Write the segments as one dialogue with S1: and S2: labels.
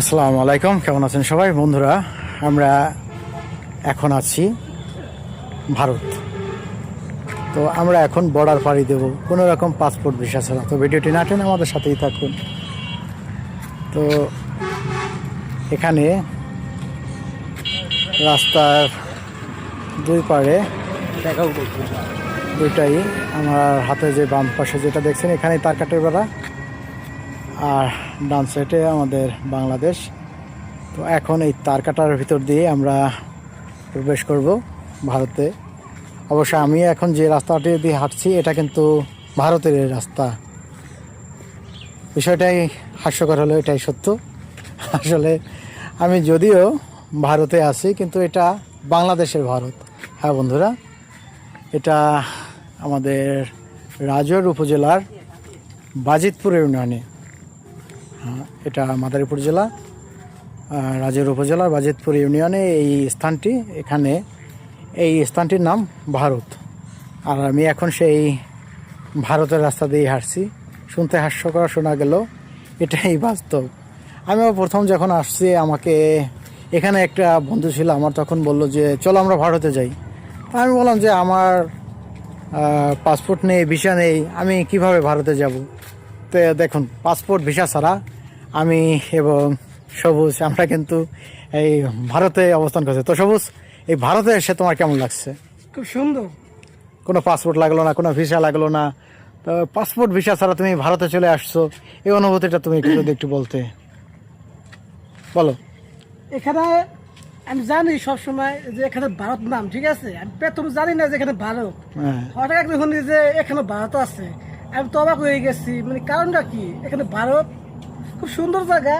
S1: আসসালামু আলাইকুম, কেমন আছেন সবাই? বন্ধুরা, আমরা এখন আছি ভারত। তো আমরা এখন বর্ডার পাড়ি দেব। কোনো রকম পাসপোর্ট ভিসা ছাড়া। তো ভিডিওটি না টেনে আমাদের সাথেই থাকুন। তো এখানে রাস্তার দুই পাড়ে দুইটাই আমার হাতে যে বাম পাশে যেটা দেখছেন এখানে তার কাটের বেড়া। আর ডান সাইডে আমাদের বাংলাদেশ। তো এখন এই তার কাটার ভিতর দিয়ে আমরা প্রবেশ করব ভারতে। অবশ্য আমি এখন যে রাস্তাটি দিয়ে হাঁটছি, এটা কিন্তু ভারতের রাস্তা। বিষয়টাই হাস্যকর হলো, এটাই সত্য। আসলে আমি যদিও ভারতে আছি, কিন্তু এটা বাংলাদেশের ভারত। হ্যাঁ বন্ধুরা, এটা আমাদের রাজর উপজেলার বাজিতপুর ইউনিয়নে এটা মাদারীপুর জেলা রাজের উপজেলার বাজিতপুর ইউনিয়নে এই স্থানটি, এখানে এই স্থানটির নাম ভারত। আর আমি এখন সেই ভারতের রাস্তা দিয়ে হাঁটছি। শুনতে হাস্যকর শোনা গেল, এটাই বাস্তব। আমিও প্রথম যখন আসছি, আমাকে এখানে একটা বন্ধু ছিল, আমার তখন বলল যে, চলো আমরা ভারতে যাই। আমি বললাম যে, আমার পাসপোর্ট নেই, ভিসা নেই, আমি কীভাবে ভারতে যাব? তো দেখুন, পাসপোর্ট, ভিসা ছাড়া আমি এবং সবুজ আমরা কিন্তু এই ভারতে অবস্থান করছি। তো সবুজ এই ভারতে এসে তোমার কেমন লাগছে?
S2: খুব সুন্দর।
S1: কোনো পাসপোর্ট লাগল না কোনো ভিসা লাগল না? তো পাসপোর্ট ভিসা ছাড়া তুমি ভারতে চলে আসছো এই অনুভূতিটা তুমি একটু যদি একটু বলতে। বলো।
S2: এখানে আমি জানি সবসময় যে এখানে ভারত নাম ঠিক আছে? আমি প্রথম জানি না যে এখানে ভারত।
S1: হ্যাঁ।
S2: হঠাৎ একদিন যে এখানে ভারত আছে। আমি তো অবাক হয়ে গেছি। মানে কারণটা কি? এখানে ভারত খুব সুন্দর জায়গা।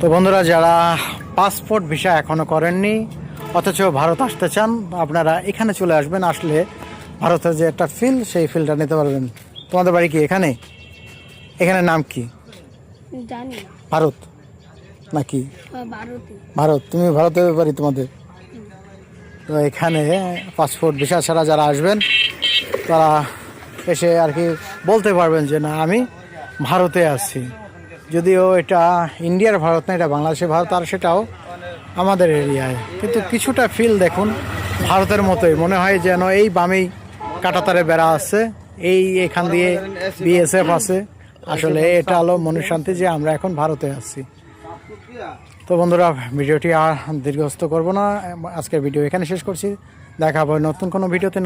S1: তো বন্ধুরা যারা পাসপোর্ট ভিসা এখনও করেননি অথচ ভারত আসতে চান আপনারা এখানে চলে আসবেন। আসলে ভারতের যে একটা ফিল সেই ফিলটা নিতে পারবেন। তোমাদের বাড়ি কি এখানে? এখানে নাম কি?
S3: জানি
S1: ভারত? নাকি?
S3: ভারতে।
S1: ভারত। তুমি ভারতের বাড়ি তোমাদের? তো এখানে পাসপোর্ট ভিসা ছাড়া যারা আসবেন তারা এসে আর কি বলতে পারবেন যে না আমি ভারতে আছি। যদিও এটা ইন্ডিয়ার ভারত না, এটা বাংলাদেশের ভারত, আর সেটাও আমাদের এরিয়ায়। কিন্তু কিছুটা ফিল দেখুন, ভারতের মতোই। মনে হয় যেন এই বামেই কাটাতারে বেড়া আছে, এই এখান দিয়ে বিএসএফ আছে। আসলে এটা হলো মনের শান্তি যে আমরা এখন ভারতে আছি। তো বন্ধুরা, ভিডিওটি আর দীর্ঘস্থ করব না। আজকের ভিডিও এখানে শেষ করছি। দেখা হবে নতুন কোনো ভিডিওতে